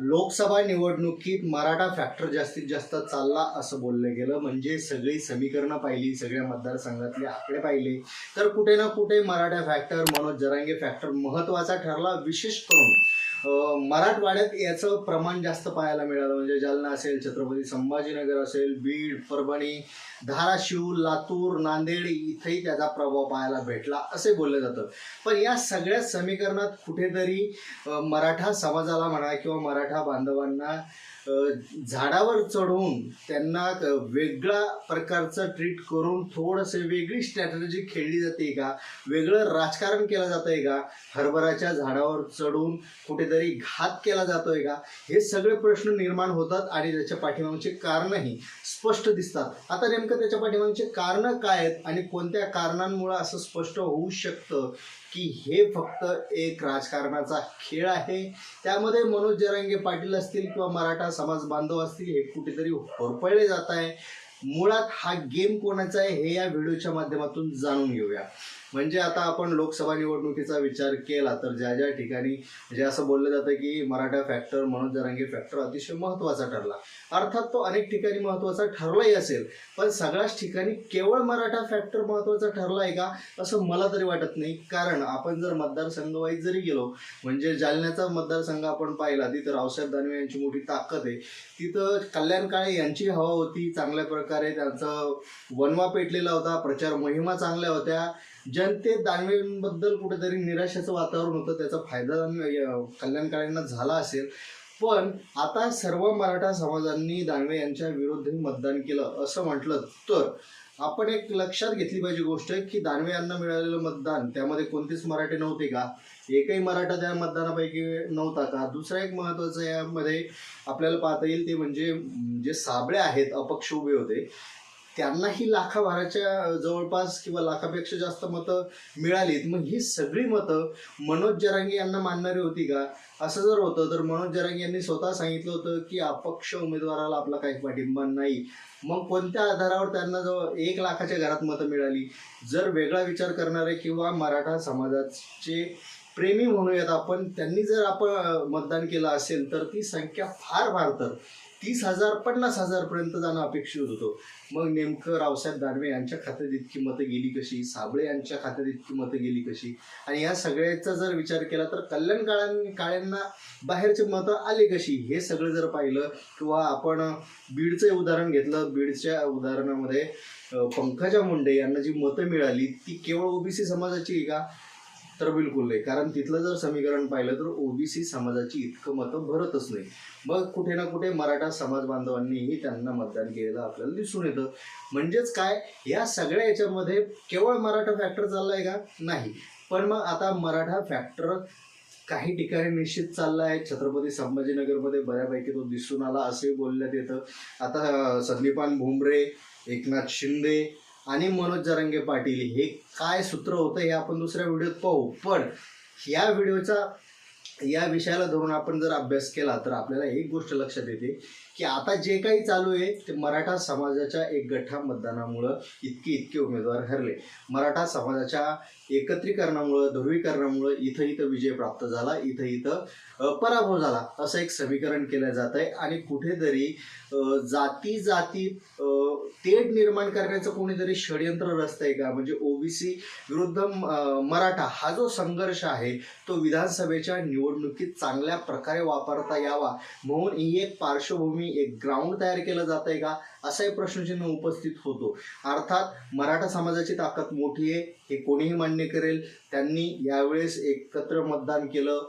लोकसभा निवडणुकीत मराठा फॅक्टर जास्तीत जास्त चालला असं बोललं गेलं. म्हणजे सगळी समीकरणं पाहिली सगळ्या मतदारसंघातले आकडे पाहिले. तर कुठे ना कुठे मराठा फॅक्टर मनोज जरांगे फॅक्टर महत्त्वाचा ठरला. विशेष करून मराठवाड्यात याचं प्रमाण जास्त पाहायला मिळालं. म्हणजे जालना असेल छत्रपती संभाजीनगर असेल बीड परभणी धाराशिव लातूर नांदेड इथेही त्याचा प्रभाव पाहायला भेटला असे बोललं जातं. पण या सगळ्या समीकरणात कुठेतरी मराठा समाजाला म्हणा किंवा मराठा बांधवांना झाडावर चढवून त्यांना वेगळा प्रकारचं ट्रीट करून थोडंसं वेगळी स्ट्रॅटर्जी खेळली जाते का? वेगळं राजकारण केलं जातंय का? हरभराच्या झाडावर चढून कुठेतरी घात केला जातोय का? हे सगळे प्रश्न निर्माण होतात आणि त्याच्या पाठीमागचे कारणही स्पष्ट दिसतात. आता नेमकं त्याच्या पाठीमागचे कारण काय आहेत आणि कोणत्या कारणांमुळे असं स्पष्ट होऊ शकतं? की हे फक्त एक राजकारणाचा खेळ आहे. त्यामध्ये मनोज जरांगे पाटील असतील किंवा मराठा समाज बांधव असतील हे कुठेतरी होरपळले जात आहे. मुळात हा गेम कोणाचा आहे हे या व्हिडिओच्या माध्यमातून जाणून घेऊया. म्हणजे आता आपण लोकसभा निवडणुकीचा विचार केला तर ज्या ज्या ठिकाणी म्हणजे असं बोललं जातं की मराठा फॅक्टर मनोज जरांगे फॅक्टर अतिशय महत्त्वाचा ठरला. अर्थात तो अनेक ठिकाणी महत्त्वाचा ठरलाही असेल पण सगळ्याच ठिकाणी केवळ मराठा फॅक्टर महत्त्वाचा ठरला आहे का असं मला तरी वाटत नाही. कारण आपण जर मतदारसंघ वाईज जरी गेलो म्हणजे जालन्याचा मतदारसंघ आपण पाहिला तिथं रावसाहेब दानवे यांची मोठी ताकद आहे. तिथं कल्याण काळे यांची हवा होती चांगल्या प्रकारे त्यांचा वनवा पेटलेला होता प्रचार मोहिमा चांगल्या होत्या. जनतेत दानवेंबद्दल कुठेतरी निराशेचं वातावरण होतं त्याचा फायदा दानवे झाला असेल. पण आता सर्व मराठा समाजांनी दानवे यांच्या विरुद्ध मतदान केलं असं म्हटलं तर आपण एक लक्षात घेतली पाहिजे गोष्ट की दानवे यांना मिळालेलं मतदान त्यामध्ये कोणतेच मराठे नव्हते का? एकही मराठा त्या मतदानापैकी नव्हता का? दुसरा एक महत्त्वाचा यामध्ये आपल्याला पाहता येईल ते म्हणजे जे साबळे आहेत अपक्ष उभे होते त्यांनाही लाखाभराच्या जवळपास किंवा लाखापेक्षा जास्त मतं मिळालीत. मग ही सगळी मतं मनोज जरांगे यांना मानणारी होती का? असं जर होतं तर मनोज जरांगे यांनी स्वतः सांगितलं होतं की अपक्ष उमेदवाराला आपला काही पाठिंबा नाही. मग कोणत्या आधारावर त्यांना जवळ एक लाखाच्या घरात मतं मिळाली? जर वेगळा विचार करणारे किंवा मराठा समाजाचे प्रेमी म्हणूयात आपण. त्यांनी जर आपण मतदान केलं असेल तर ती संख्या फार फार तर तीस हजार पन्नास हजारपर्यंत जाणं अपेक्षित होतं. मग नेमकं रावसाहेब दानवे यांच्या खात्यात इतकी मतं गेली कशी? साबळे यांच्या खात्यात इतकी मतं गेली कशी? आणि या सगळ्याचा जर विचार केला तर कल्याण काळां काळ्यांना बाहेरचे मतं आले कशी? हे सगळं जर पाहिलं किंवा आपण बीडचं उदाहरण घेतलं. बीडच्या उदाहरणामध्ये पंकजा मुंडे यांना जी मतं मिळाली ती केवळ ओबीसी समाजाची आहे का? तर बिलकुल नाही. कारण तिथलं जर समीकरण पाहिलं तर ओबीसी समाजाची इतकं मतं भरतच नाही. मग कुठे ना कुठे मराठा समाज बांधवांनीही त्यांना मतदान केलेलं आपल्याला दिसून येतं. म्हणजेच काय? या सगळ्या याच्यामध्ये केवळ मराठा फॅक्टर चाललाय का? नाही. पण मग आता मराठा फॅक्टर काही ठिकाणी निश्चित चालला आहे छत्रपती संभाजीनगरमध्ये बऱ्यापैकी तो दिसून आला असे बोलण्यात येतं. आता संदीपान भुमरे एकनाथ शिंदे आणि मनोज जरंगे पाटील. हे काय सूत्र होतं हे आपण दुसऱ्या व्हिडिओत पाहू. पण या व्हिडिओचा या विषयाला धरून आपण जर अभ्यास केला तर आपल्याला एक गोष्ट लक्षात येते की आता जे काही चालू आहे ते मराठा समाजाच्या एक गठ्ठा मतदानामुळं इतके इतके उमेदवार हरले. मराठा समाजाच्या एकत्रीकरणामुळं ध्रुवीकरणामुळं इथं इथं विजय प्राप्त झाला इथं इथं पराभव झाला असं एक समीकरण केलं जात आहे आणि कुठेतरी जाती जाती तेढ निर्माण करण्याचं कोणीतरी षडयंत्र रचतंय का? म्हणजे ओबीसी विरुद्ध मराठा हा जो संघर्ष आहे तो विधानसभेच्या निवडणुकीत चांगल्या प्रकारे वापरता यावा म्हणून ही एक पार्श्वभूमी एक ग्राउंड तयार केलं जात आहे का? असाही प्रश्नचिन्ह उपस्थित होतो. अर्थात मराठा समाजाची ताकद मोठी आहे हे कोणीही मान्य करेल. त्यांनी यावेळेस एकत्र मतदान केलं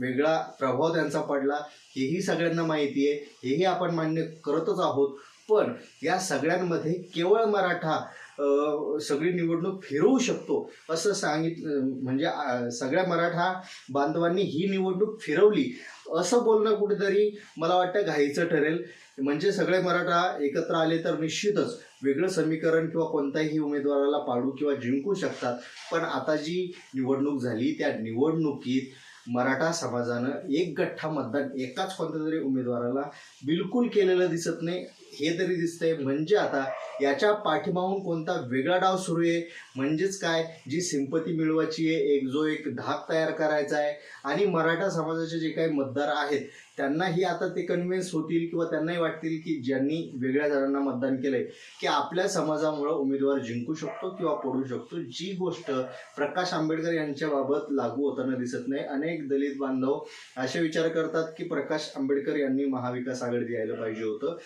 वेगळा प्रभाव त्यांचा पडला. हेही सगळ्यांना माहिती आहे. हेही आपण मान्य करतच आहोत. पण या सगळ्यांमध्ये केवळ मराठा सगळी निवडणूक फिरवू शकतो असं सांगितलं म्हणजे सगळ्या मराठा बांधवांनी ही निवडणूक फिरवली. असं बोलणं कुठेतरी मला वाटतं घाईचं ठरेल. म्हणजे सगळे मराठा एकत्र आले तर निश्चितच वेगळं समीकरण किंवा कोणत्याही उमेदवाराला पाडू किंवा जिंकू शकतात. पण आता जी निवडणूक झाली त्या निवडणुकीत मराठा समाजानं एक गठ्ठा मतदान एकाच कोणत्या तरी उमेदवाराला बिलकुल केलेलं दिसत नाही. हे तरी दिसतंय. म्हणजे आता याच्या पाठीमागून कोणता वेगळा डाव सुरू आहे? म्हणजेच काय? जी सिंपती मिळवायची आहे एक जो एक धाक तयार करायचा आहे. आणि मराठा समाजाचे जे काही मतदार आहेत त्यांनाही आता ते कन्व्हिन्स होतील किंवा त्यांनाही वाटतील की ज्यांनी वेगळ्या जणांना मतदान केलंय की आपल्या समाजामुळे उमेदवार जिंकू शकतो किंवा पडू शकतो. जी गोष्ट प्रकाश आंबेडकर यांच्याबाबत लागू होताना दिसत नाही. अनेक दलित बांधव असे विचार करतात की प्रकाश आंबेडकर यांनी महाविकास आघाडी यायला पाहिजे होतं.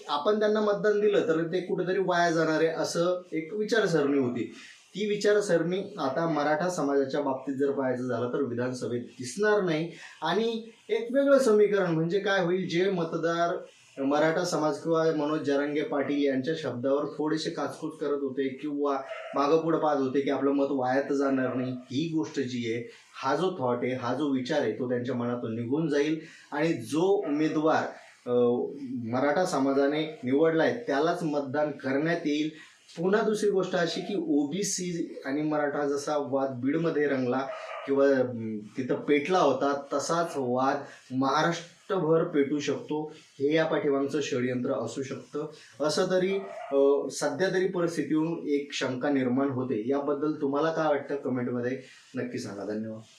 आपण त्यांना मतदान दिलं तर ते कुठेतरी वाया जाणार आहे असं एक विचारसरणी होती. ती विचारसरणी आता मराठा समाजाच्या बाबतीत जर पाहायचं झालं तर विधानसभेत दिसणार नाही. आणि एक वेगळं समीकरण म्हणजे काय होईल? जे मतदार मराठा समाज किंवा मनोज जरांगे पाटील यांच्या शब्दावर थोडेसे काचकूच करत होते किंवा मागं पुढं पाहत होते की आपलं मत वायात जाणार नाही. ही गोष्ट जी आहे हा जो थॉट आहे हा जो विचार आहे तो त्यांच्या मनातून निघून जाईल. आणि जो उमेदवार मराठा समाजाने निवडला आहे त्यालाच मतदान करण्यात येईल. पुन्हा दुसरी गोष्ट अशी की ओबीसी आणि मराठा जसा वाद बीडमध्ये रंगला किंवा तिथं पेटला होता तसाच वाद महाराष्ट्रभर पेटू शकतो. हे या पाठीमागचं षडयंत्र असू शकतं. असं तरी सध्या तरी परिस्थितीहून एक शंका निर्माण होते. याबद्दल तुम्हाला काय वाटतं? कमेंटमध्ये नक्की सांगा. धन्यवाद.